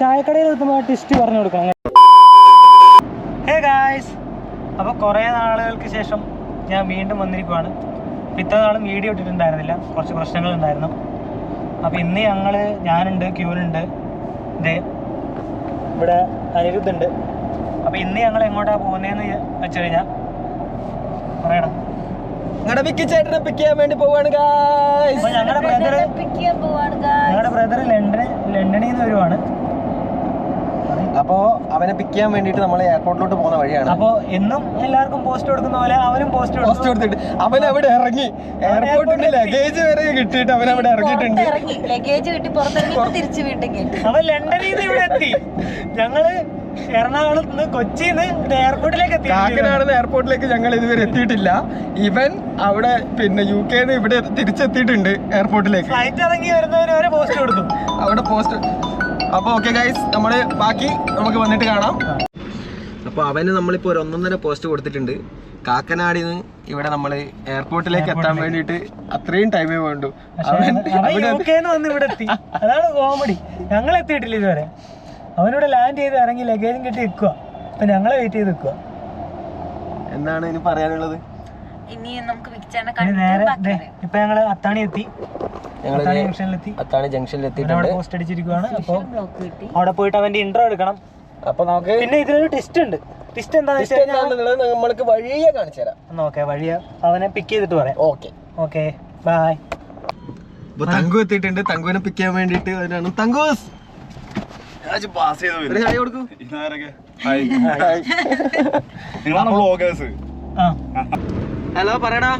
ചായക്കടയിൽ എത്തുമ്പോൾ ടിസ്റ്റ് പറഞ്ഞു കൊടുക്കണം. ഹേ ഗായ്സ് അപ്പോൾ കുറേ നാളുകൾക്ക് ശേഷം ഞാൻ വീണ്ടും വന്നിരിക്കുവാണ്. ഇത്ര നാളും വീഡിയോ ഇട്ടിട്ടുണ്ടായിരുന്നില്ല. കുറച്ച് പ്രശ്നങ്ങൾ ഉണ്ടായിരുന്നു. അപ്പോൾ ഇന്ന് ഞങ്ങൾ ഞാനുണ്ട് ക്യൂനുണ്ട്. ഇതേ ഇവിടെ അനിരുദ്ധുണ്ട് അപ്പോൾ ഇന്ന് ഞങ്ങൾ എങ്ങോട്ടാ പോകുന്നതെന്ന് വെച്ച് കഴിഞ്ഞാൽ പറയണം നിങ്ങളുടെ വിക്കി ചേട്ടനെ പിക്ക് ചെയ്യാൻ വേണ്ടി പോവാണ് ഗായ്സ് അപ്പോൾ ഞങ്ങളുടെ ബ്രദർ ഞങ്ങളുടെ ബ്രദർ ലണ്ടൻ ലണ്ടനിൽ നിന്ന് വരുവാണ്. അപ്പോ അവനെ പിക്ക് ചെയ്യാൻ വേണ്ടിട്ട് നമ്മൾ എയർപോർട്ടിലോട്ട് പോകുന്ന വഴിയാണ്. അപ്പോൾ എന്നും എല്ലാവർക്കും പോസ്റ്റ് കൊടുക്കുന്ന പോലെ അവനും പോസ്റ്റ് പോസ്റ്റ് കൊടുത്തിട്ട്. അവൻ അവിടെ ഇറങ്ങി. എയർപോർട്ടിന്റെ ലഗേജ് വരെ കിട്ടിയിട്ട് അവൻ അവിടെ ഇറങ്ങിയിട്ടുണ്ട്. ലഗേജ് കിട്ടി പുറത്തിറങ്ങി തിരിച്ചു വീട്ടിൽ അവൻ ലണ്ടനിൽ നിന്ന് ഇവിടെ എത്തി. ഞങ്ങൾ എറണാകുളത്ത് നിന്ന് കൊച്ചിയിൽ നിന്ന് എയർപോർട്ടിലേക്ക് എത്തി. കാക്കനാട് എയർപോർട്ടിലേക്ക് ഞങ്ങൾ ഇതുവരെ എത്തിയിട്ടില്ല. ഇവൻ അവിടെ പിന്നെ യു കെ ഇവിടെ തിരിച്ചെത്തിയിട്ടുണ്ട് എയർപോർട്ടിലേക്ക് ഫ്ലൈറ്റ് ഇറങ്ങി വരുന്നവര് വരെ പോസ്റ്റ് കൊടുത്തു. അവിടെ പോസ്റ്റ് അപ്പോൾ ഓക്കെ ഗൈസ് നമ്മൾ ബാക്കി നമുക്ക് വന്നിട്ട് കാണാം. അപ്പോൾ അവന് നമ്മളിപ്പോ ഒരു ഒന്നൊന്നര പോസ്റ്റ് കൊടുത്തിട്ടുണ്ട്. കാക്കനാടിൽ നിന്ന് ഇവിടെ നമ്മൾ എയർപോർട്ടിലേക്ക് എത്താൻ വേണ്ടിയിട്ട് അത്രയും ടൈമേ വേണ്ടു. അതാണ് കോമഡി ഞങ്ങൾ എത്തിയിട്ടില്ല ഇതുവരെ. അവനിവിടെ ലാൻഡ് ചെയ്ത് ഇറങ്ങി ലഗേജും കെട്ടി നിൽക്കുക അപ്പൊ ഞങ്ങളെ വെയിറ്റ് ചെയ്ത് നിൽക്കുക എന്താണ് ഇനി പറയാനുള്ളത്? ഇനി നമുക്ക് ഇനി നേരെ ഇപ്പൊ ഞങ്ങൾ അത്താണി എത്തി. അത്താണി ജംഗ്ഷനിലെത്തി അത്താണി ജംഗ്ഷനിൽ അവിടെ പോസ്റ്റ് അടിച്ചിരിക്കുവാണ്. അപ്പോൾ അവിടെ പോയിട്ട് അവന്റെ ഇൻട്രോ എടുക്കണം. അപ്പൊ നമുക്ക് പിന്നെ ഇതിലൊരു ട്വിസ്റ്റ് ഉണ്ട്. ട്വിസ്റ്റ് എന്താന്ന് വെച്ച് കഴിഞ്ഞാൽ നമ്മൾക്ക് വഴിയെ കാണിച്ചു തരാം. നോക്കെ വഴിയ അവനെ പിക്ക് ചെയ്തിട്ട് പറയാം. ഓക്കെ ഓക്കെ ബൈ അപ്പൊ തങ്കു എത്തിയിട്ടുണ്ട്. തങ്കുവിനെ പിക്ക് ചെയ്യാൻ വേണ്ടിട്ട് അതിനാണ് തങ്കൂസ്. ഹലോ പറയടാ.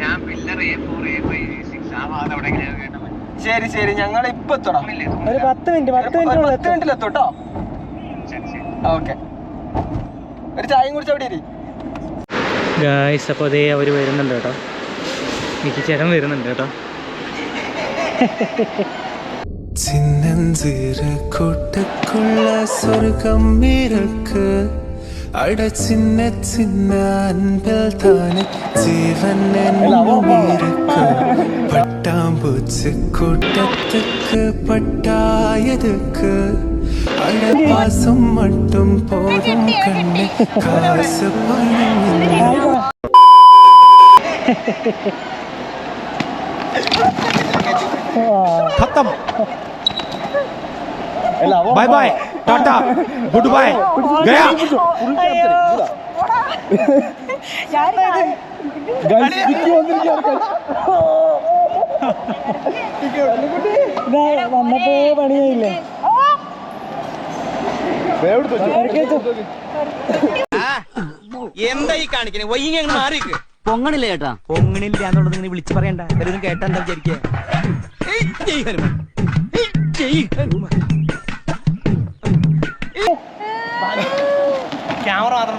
ഞാൻ pillar A four A five six ആ ഭാഗം അവിടെ എങ്ങനെയാണ് കേട്ടോ ശരി ശരി ഞങ്ങൾ ഇപ്പൊ എത്തണം ഒരു പത്ത് മിനിറ്റ് പത്ത് മിനിറ്റ് പത്ത് മിനിറ്റിൽ എത്തും കേട്ടോ ഓക്കെ ഒരു ചായയും കുടിച്ച് അവിടെ ഇരി. ഗായ്സ് അപ്പോൾ അതേ അവർ വരുന്നുണ്ട് കേട്ടോ. എനിക്ക് ചേട്ടൻ വരുന്നുണ്ട് കേട്ടോ. ചിന്നഞ്ചീര കൊട്ടക്കുള്ള സ്വർഗം ഇറക്ക് അടച്ചിന്ന ചിന്ന അൻപിൽ താന് മട്ടും टाटा ഗുഡ് ബൈ गया വന്നപ്പോ പണിയായില്ലേ? എന്താ ഈ കാണിക്കണേ? വൈകി അങ്ങ് പൊങ്ങണില്ല ചേട്ടാ പൊങ്ങണില്ല എന്നുള്ളത് ഇങ്ങനെ വിളിച്ചു പറയണ്ട. കേട്ടാ എന്താ വിചാരിക്കുക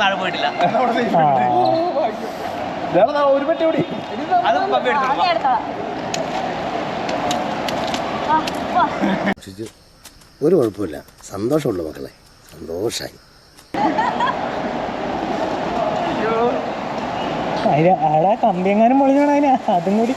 താഴെ പോയിട്ടില്ല. ഒരു പറ്റി കൂടി അത് പപ്പ എടുത്തു ഒരു കുഴപ്പമില്ല. സന്തോഷമുള്ള മക്കളെ. സന്തോഷായി. അതിന് അവിടെ കമ്പിയെങ്ങാനും പൊളിഞ്ഞാണ് അതിന്. അതും കൂടി.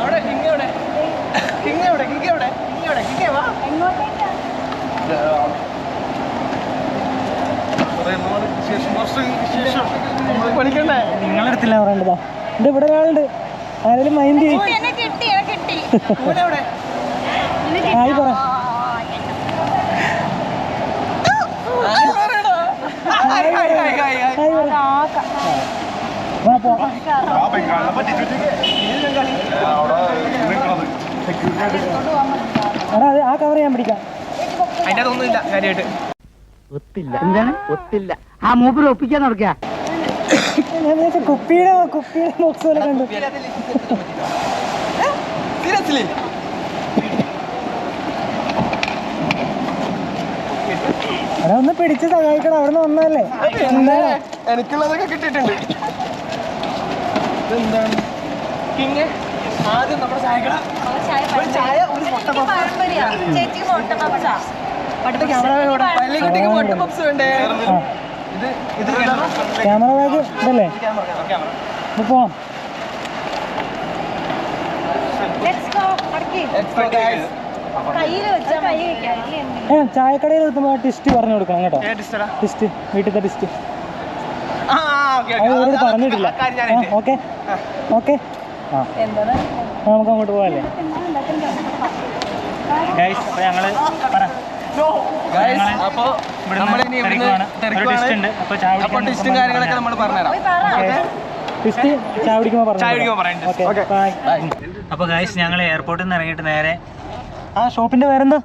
അവിടെ കിങ് എവിടെ കിങ് എവിടെ കിങ് എവിടെ കിങ് എവിടെ കിങ് വാ നിങ്ങളെടുത്തില്ല പറയേണ്ടതാ ഇത് ഇവിടെ ഒരാളുണ്ട്. ആരെങ്കിലും മൈൻഡ് ചെയ്യും. എന്നെ കിട്ടി എന്നെ കിട്ടി. എവിടെ ആയി പറ. ആയി എടാ അത് ആ കവർ ഞാൻ എന്താണ് ആ ഒപ്പിക്കാൻ നടക്കുക കണ്ടു അവനെ ഒന്ന് പിടിച്ച് സഹായിക്കണം. അവിടെ നിന്ന് വന്നല്ലേ എനിക്കുള്ളതൊക്കെ കിട്ടിയിട്ടുണ്ട്. ഇതെന്താണ് കിങ് ആദ്യം നമ്മുടെ ചായക്കട. ചായ ഒരു മുട്ട പപ്സാ വേണ്ടേ? ആ. ഇത്? ക്യാമറ ബാഗ് ഇതല്ലേ? പോവാം. ചായക്കടയിൽ എത്തുമ്പോൾ ടിസ്റ്റ് പറഞ്ഞു കൊടുക്കണം കേട്ടോ. ടിസ്റ്റ് വീട്ടിലത്തെ ടിസ്റ്റ്. അത് പറഞ്ഞിട്ടില്ല. ഓക്കെ. ഓക്കെ. ആ. എന്താണ്? നമുക്ക് അങ്ങോട്ട് പോകാല്ലേ ഞങ്ങൾ പറ. അപ്പൊ അപ്പൊ കാര്യങ്ങളൊക്കെ നമ്മൾ പറഞ്ഞുതരാം. അപ്പോൾ ഗൈസ് ഞങ്ങൾ എയർപോർട്ടിൽ നിന്ന് ഇറങ്ങിയിട്ട് നേരെ ആ ഷോപ്പിന്റെ പേരെന്താ?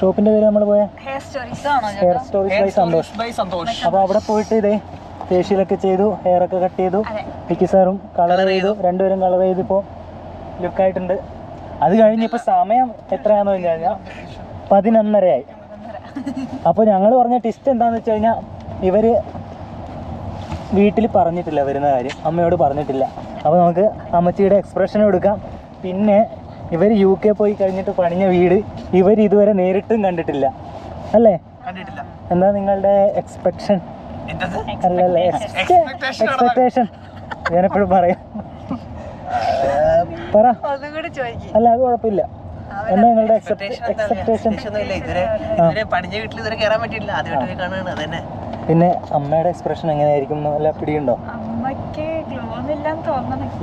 ഷോപ്പിന്റെ പേര് നമ്മൾ പോയ? ഹെയർ സ്റ്റോറീസ് ആണോ ഹെയർ സ്റ്റോറീസ് ബൈ സന്തോഷ് അപ്പൊ അപ്പോൾ അവിടെ പോയിട്ട് ഇതേ ഫേഷ്യലൊക്കെ ചെയ്തു ഹെയർ ഒക്കെ കട്ട് ചെയ്തു. പിക്കി സാറും കളർ ചെയ്തു രണ്ടുപേരും കളർ ചെയ്ത് ഇപ്പോ ലുക്കായിട്ടുണ്ട് അത് കഴിഞ്ഞ് ഇപ്പൊ സമയം എത്രയാണെന്ന് വെച്ച് കഴിഞ്ഞാൽ പതിനൊന്നരയായി. അപ്പോൾ ഞങ്ങൾ പറഞ്ഞ ടിസ്റ്റ് എന്താന്ന് വെച്ച് കഴിഞ്ഞാൽ ഇവർ വീട്ടിൽ പറഞ്ഞിട്ടില്ല വരുന്ന കാര്യം. അമ്മയോട് പറഞ്ഞിട്ടില്ല. അപ്പോൾ നമുക്ക് അമ്മച്ചിയുടെ എക്സ്പ്രഷൻ എടുക്കാം. പിന്നെ ഇവർ യു കെ പോയി കഴിഞ്ഞിട്ട് പണിഞ്ഞ വീട് ഇവർ ഇതുവരെ നേരിട്ടും കണ്ടിട്ടില്ല. അല്ലേ? കണ്ടിട്ടില്ല. എന്താ നിങ്ങളുടെ എക്സ്പെക്ഷൻ അല്ലല്ലേ എക്സ്പെക്ടേഷൻ ഞാനെപ്പോഴും പറയാം. പറ. അല്ല അത് കുഴപ്പമില്ല. നിങ്ങളുടെ പിന്നെ അമ്മയുടെ എക്സ്പ്രഷൻ എങ്ങനെയായിരിക്കും നല്ല പിടിയുണ്ടോ?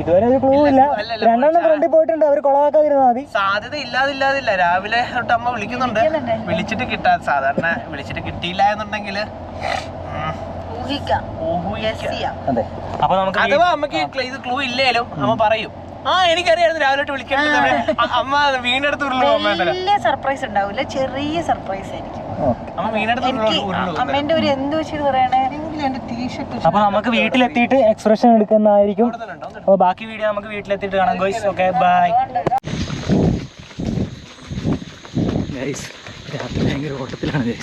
ഇതുവരെ ഒരു ക്ലൂ ഇല്ല. രണ്ടെണ്ണം ഫ്രണ്ടിൽ പോയിട്ടുണ്ട്. അവർ കൊളവാക്കാതിരുന്നാ മതി. സാധ്യത ഇല്ലാതില്ലാതില്ല രാവിലെ തൊട്ട് അമ്മ വിളിക്കുന്നുണ്ട്. വിളിച്ചിട്ട് കിട്ടാ സാധാരണ വിളിച്ചിട്ട് കിട്ടിയില്ല എന്നുണ്ടെങ്കിൽ. അതെ അപ്പൊ നമുക്ക് അഥവാ അമ്മയ്ക്ക് ഇത് ക്ലൂ ഇല്ലേലും അമ്മ പറയും. ആ എനിക്കറിയായിരുന്നു. രാവിലെ വിളിക്കാൻ അമ്മ വീണെടുത്ത് ഉരുളു. വലിയ സർപ്രൈസ് ഉണ്ടാവില്ല. ചെറിയ സർപ്രൈസ് ആയിരിക്കും. അമ്മ വീണെടുത്ത് അമ്മേന്റെ ഒരു എന്ത് വെച്ചിട്ട് പറയണേ? അപ്പൊ നമുക്ക് വീട്ടിലെത്തിയിട്ട് എക്സ്പ്രഷൻ എടുക്കുന്നതായിരിക്കും. അപ്പൊ ബാക്കി വീഡിയോ നമുക്ക് വീട്ടിലെത്തിയിട്ട് കാണാം ഗോയ്സ് ഓക്കെ ബൈ ഗൈസ് രാത്രി ഭയങ്കര ഓട്ടത്തിലാണ്.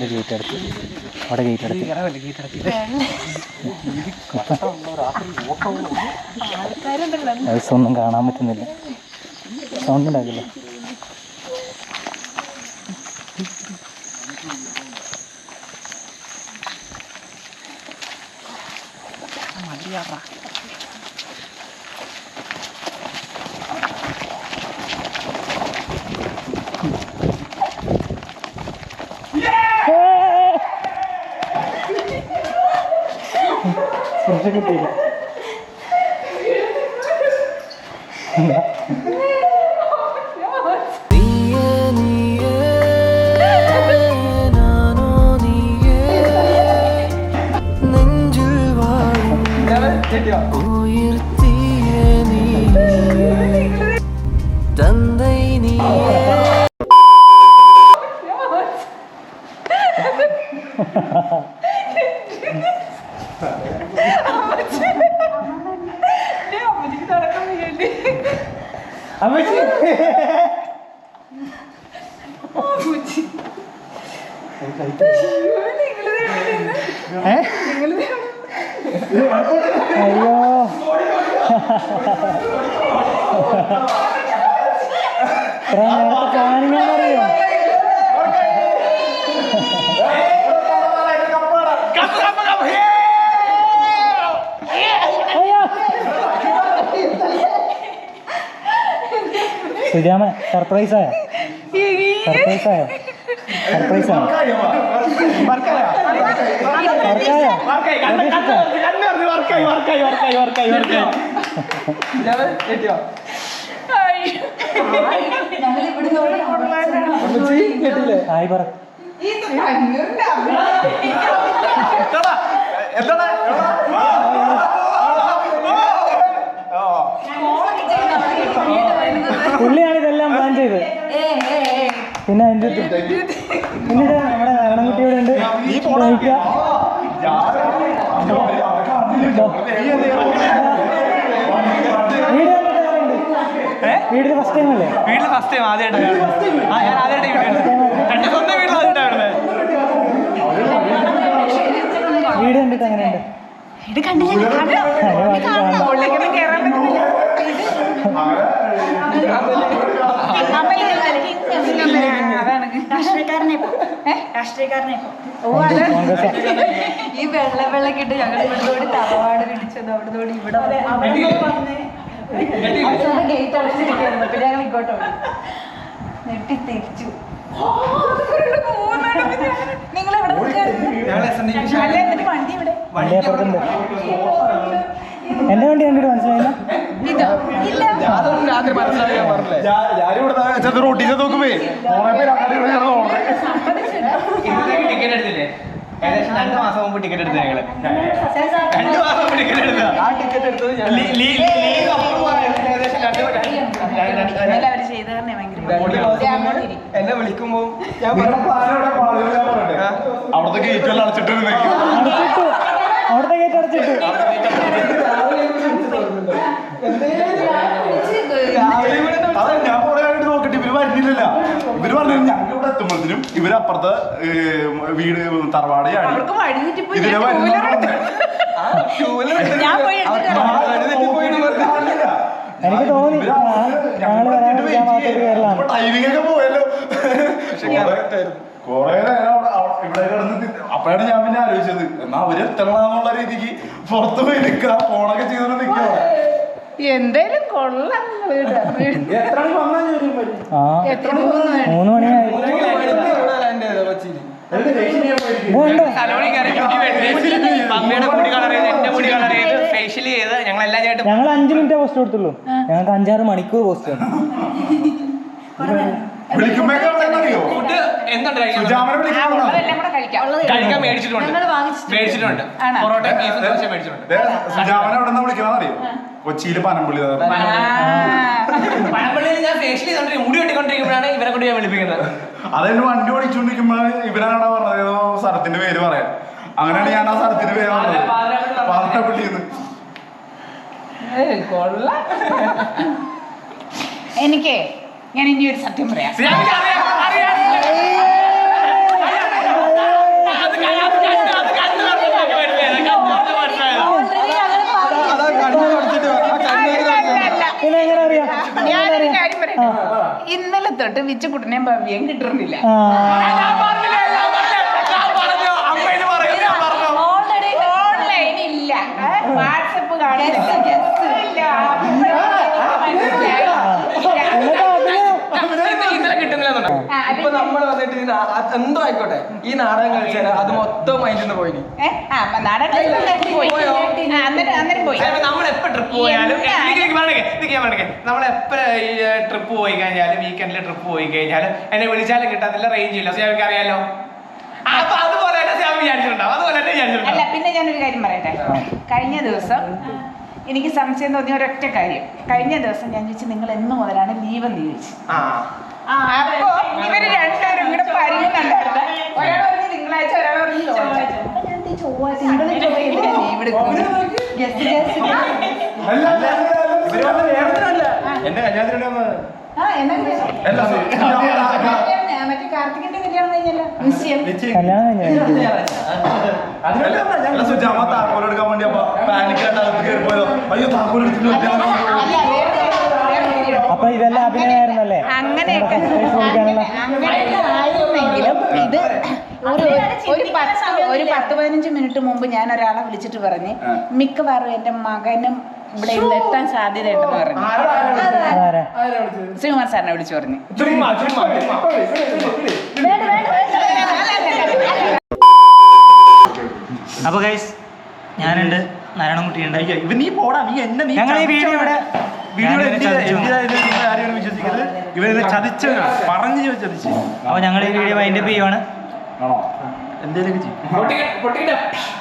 ഗൈസ് അടച്ചു അവിടെ ഗേറ്റ് അടച്ചു ഗൈസ് ഒന്നും കാണാൻ പറ്റുന്നില്ല. സൗണ്ട് ഉണ്ടാക്കില്ല にしている。Yeah. അമ്മച്ചി ഏ? അയ്യോ ഇത്ര നേരത്തെ പ്ലാനിങ് അറിയോ സുജാമ സർപ്രൈസ് ആയോ? സർപ്രൈസ് ആയോ? സർപ്രൈസ് ആയോ വർക്കായോ ഹായ് പറ പുള്ളിയാണ് ഇതെല്ലാം പ്ലാൻ ചെയ്തത് പിന്നെ അതിന്റെ പിന്നെ ഇതാ നമ്മുടെ നാരായണൻകുട്ടി ഇവിടെ ഉണ്ട് ആരുണ്ട്? വീട്ടിൽ ഫസ്റ്റ് ടൈം അല്ലേ? വീട്ടിൽ ഫസ്റ്റ് ടൈം ആദ്യമായിട്ട് ആ ഞാൻ ആദ്യമായിട്ട് വീട്ടിൽ സ്വന്തം വീട്ടിൽ ആദ്യമായിട്ടാണ് വീട് കണ്ടിട്ട് എങ്ങനെയുണ്ട്? ഇത് കണ്ടില്ല. രാഷ്ട്രീയക്കാരനെ. രാഷ്ട്രീയക്കാരനെ ഈ വെള്ള വെള്ളക്കിട്ട് ഞങ്ങൾ ഇവിടുത്തോടി തറവാട് പിടിച്ചത് അവിടുന്നോട് ഇവിടെ ഗേറ്റ് അടച്ചിരിക്കുന്നു പിന്നെ ഞങ്ങൾ ഇങ്ങോട്ട് നെട്ടി തിരിച്ചു. നിങ്ങൾ എവിടെ അല്ല എന്നിട്ട് വണ്ടി ഇവിടെ. വണ്ടി അപ്പുറത്തുണ്ട് എന്റെ വണ്ടി കണ്ടിട്ട് മനസ്സിലായില്ല? റോട്ടിൽ നോക്കുമ്പേ. ടിക്കറ്റ് എടുത്തില്ലേ? ഏകദേശം രണ്ട് മാസം മുമ്പ് ടിക്കറ്റ് എടുത്തു ഞങ്ങൾ. രണ്ട് മാസം മുമ്പ് ടിക്കറ്റ് എടുത്ത ആ ടിക്കറ്റ് എടുത്തത് ഞാൻ എന്നെ വിളിക്കുമ്പോ ഞാൻ ഞാൻ. അവിടുത്തെ ഗേറ്റ് എല്ലാം അടച്ചിട്ടിരുന്നേക്കും അടച്ചിട്ടു. അവിടുത്തെ ഗേറ്റ് അടച്ചിട്ട്. അതെ ഞാൻ കുറെ നോക്കട്ടെ. ഇവർ വരുന്നില്ലല്ല. ഇവർ പറഞ്ഞു ഞങ്ങൾ ഇവിടെ എത്തുമ്പോഴത്തേനും ഇവർ അപ്പുറത്തെ വീട് തറവാട് ഇതിനെ വരുന്നു ഞാൻ ഞാൻ എനിക്ക് തോന്നി. അപ്പഴാണ് പോയല്ലോ. കൊറേ നേരം ഇവിടെ കിടന്ന് ഞാൻ പിന്നെ ആലോചിച്ചത്. എന്നാ അവർ എത്തണമെന്നുള്ള രീതിക്ക് പുറത്ത് പോയി നിൽക്കുക ഫോണൊക്കെ ചെയ്തോണ്ട് നിൽക്കുക എന്തേലും കൊള്ളാം വീട്. എത്ര മൂന്ന് മൂന്ന് മണിയായി. കൊച്ചിയിൽ കയറി മുടി വെട്ടി മമ്മിയുടെ മുടി കളർ ചെയ്ത് എന്റെ മുടി കളർ ചെയ്ത് ഫേഷ്യൽ ചെയ്ത് ഞങ്ങൾ എല്ലാം ചെയ്തിട്ട് ഞങ്ങൾ അഞ്ചു മിനിറ്റേ പോസ്റ്റ് കൊടുത്തുള്ളൂ. ഞങ്ങൾക്ക് അഞ്ചാറ് മണിക്കൂർ പോസ്റ്റ് കഴിക്കാൻ? സുജാമനെ വിളിക്കണം ഉള്ളതെല്ലാം കൂടെ കഴിക്കാം. കഴിക്കാൻ മേടിച്ചിട്ടുണ്ട്. മേടിച്ചിട്ടുണ്ട്. ആണോ? പൊറോട്ട ബീഫ് ദോശ മേടിച്ചിട്ടുണ്ട്. അറിയോ? കൊച്ചിയിൽ പനമ്പള്ളി പഴമ്പള്ളിയിൽ ഞാൻ ഫേഷ്യൽ ചെയ്തോണ്ടിരിക്കും മുടി വെട്ടിക്കൊണ്ടിരിക്കുമ്പോഴാണ് ഇവരെ കൊണ്ട് ഞാൻ വിളിപ്പിക്കുന്നത്. അതെന്നെ വണ്ടി ഓടിച്ചോണ്ടിരിക്കുമ്പോ ഇവരാണ് പറഞ്ഞത്. ഏതോ സ്ഥലത്തിന്റെ പേര് പറയാം അങ്ങനെയാണ് ഞാൻ ആ സ്ഥലത്തിന്റെ പേര് പറഞ്ഞത്. പാലപ്പള്ളിന്ന് കൊള്ളാം. എനിക്ക് ഞാൻ ഇനി ഒരു സത്യം പറയാം അറിയാം, അറിയാം, അറിയാം. അത് ക- അത് കണ്ട്, അത് കണ്ട് പറഞ്ഞപ്പോഴേക്ക് മനസ്സിലായത്. കണ്ട് പറഞ്ഞപ്പോ മനസ്സിലായത്. ഓൾറെഡി ഞങ്ങൾ പറഞ്ഞു അതാ കണ്ണു പഠിച്ചിട്ട് ആ കണ്ണു പിന്നെ എങ്ങനെ അറിയാം ഞാനൊരു കാര്യം പറയട്ടെ ഇന്നലെ ഭവ്യം വിച്ചുകുട്ടനെ ഭവ്യം കിട്ടുന്നില്ല ആ ഞാൻ പറഞ്ഞില്ലേ, ഞാൻ പറഞ്ഞില്ലേ, ഞാൻ പറഞ്ഞു, അമ്മ ഇത് പറയും, ഞാൻ പറഞ്ഞു. ഓൾറെഡി ഓൺലൈൻ ഇല്ല വാട്സപ്പ് കാണില്ല ഇല്ല ഇന്ന് ഇന്നലെ കിട്ടുന്നില്ലെന്നുണ്ടോ ആ, അത് ഇപ്പൊ നമ്മൾ വന്നിട്ട് അത് എന്തോ ആയിക്കോട്ടെ ഈ നാടകം കളിച്ചാൽ അത് മൊത്തം മൈൻഡിൽ നിന്ന് പോയി ഏ, ആ, അപ്പൊ നാടൻ കളിച്ച് പോയി. ആ, അന്നേരം അന്നേരം പോയി. നമ്മൾ എപ്പോ ട്രിപ്പ് പോയാലും എന്താ? നമ്മൾ എപ്പോ ഈ ട്രിപ്പ് പോയി കഴിഞ്ഞാലും വീക്കെൻഡിൽ ട്രിപ്പ് പോയി കഴിഞ്ഞാലും എന്നെ വിളിച്ചാലും കിട്ടാത്തില്ല റേഞ്ച് ഇല്ല. സ്യാമിക്ക് അറിയാലോ. അപ്പൊ അതുപോലെ തന്നെ സ്യാമി വിചാരിച്ചിട്ടുണ്ടാവും. അതുപോലെ തന്നെ അല്ല വിചാരിച്ചിട്ടുണ്ടാവും പിന്നെ ഞാനൊരു കാര്യം പറയട്ടെ. കഴിഞ്ഞ ദിവസം എനിക്ക് സംശയം തോന്നിയ ഒരൊറ്റ കാര്യം. കഴിഞ്ഞ ദിവസം ഞാൻ ചോദിച്ചു നിങ്ങൾ എന്ന് മുതലാണ് ലീവ് എന്ന് ചോദിച്ചു. ആ താക്കോൽ എടുക്കാൻ വേണ്ടി അപ്പൊ പാനിക് ആയിട്ട് അകത്ത് കയറി പോയതോ അയ്യോ താക്കോൽ എടുത്തിട്ട് അല്ല വേറെ വേറെ കാര്യമുണ്ട്. അപ്പൊ ഇതെല്ലാം അഭിനയായിരുന്നല്ലേ അങ്ങനെയൊക്കെ ഇത് ഒരു ഒരു പത്ത് ഒരു പത്ത് പതിനഞ്ച് മിനിറ്റ് മുമ്പ് ഞാൻ ഒരാളെ വിളിച്ചിട്ട് പറഞ്ഞ് മിക്കവാറും എന്റെ മകനും ഇവിടെ ഇന്ന് എത്താൻ സാധ്യതയുണ്ടെന്ന് പറഞ്ഞു ശ്രീകുമാർ സാറിനെ വിളിച്ചു പറഞ്ഞു അപ്പൊ ഗൈസ് ഞാനുണ്ട് നാരായണൻകുട്ടിയുണ്ട് ഇവ നീ പോടാ നീ എന്നെ നീ ഞങ്ങൾ ഈ വീഡിയോ ഇവിടെ വീഡിയോ ഇവരെ ചതിച്ചവനാണ് പറഞ്ഞു ചതിച്ച് അപ്പൊ ഞങ്ങൾ ഈ വീഡിയോ വൈൻഡപ്പ് ചെയ്യുവാണ് ആണോ? എന്തേലൊക്കെ ചെയ്യും.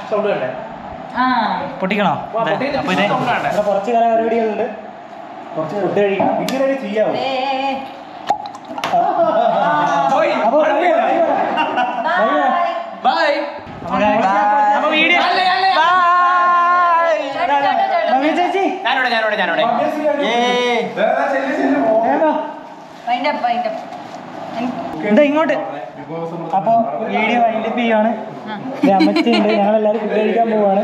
സൗണ്ട് വേണ്ടേ ആ. പൊട്ടിക്കണോ. അപ്പൊ ഇതേ sound വേണ്ടേ? ഇവിടെ കുറച്ച് കലാപരിപാടികളുണ്ട്. കുറച്ച് ഫുഡ് കഴിക്കണം. ഇങ്ങനെയൊക്കെ ചെയ്യാവോ? ബൈ. വീഡിയോ ചേച്ചി. ഞാനിവിടെ ഞാനിവിടെ ഞാനിവിടെ ഏയ് അതിന്റെ അതിന്റെ എന്താ ഇങ്ങോട്ട്. അപ്പൊ വീഡിയോ വൈൻഡപ്പ് ചെയ്യാണ് ദേ അമ്മച്ചിയുണ്ട്. ഞങ്ങളെല്ലാരും ഫുഡ് കഴിക്കാൻ പോവാണ്.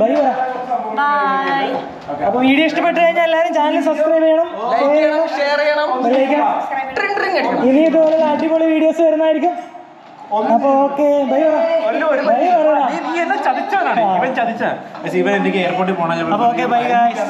ബൈ പറ. ബൈ. അപ്പൊ വീഡിയോ ഇഷ്ടപ്പെട്ടു കഴിഞ്ഞാൽ എല്ലാരും ചാനൽ സബ്സ്ക്രൈബ് ചെയ്യണം. ചെയ്യണം, ഷെയർ ചെയ്യണം. ഇനി ഇതുപോലെ അടിപൊളി വീഡിയോസ് വരുന്നതായിരിക്കും. അപ്പൊ okay bye bye bye bye നീ എന്നെ ബൈ ഇവൻ ബൈ ഇവൻ എനിക്ക് എയർപോർട്ടിൽ പോകണം അപ്പൊ ഓക്കെ ബൈ ഗായ്സ്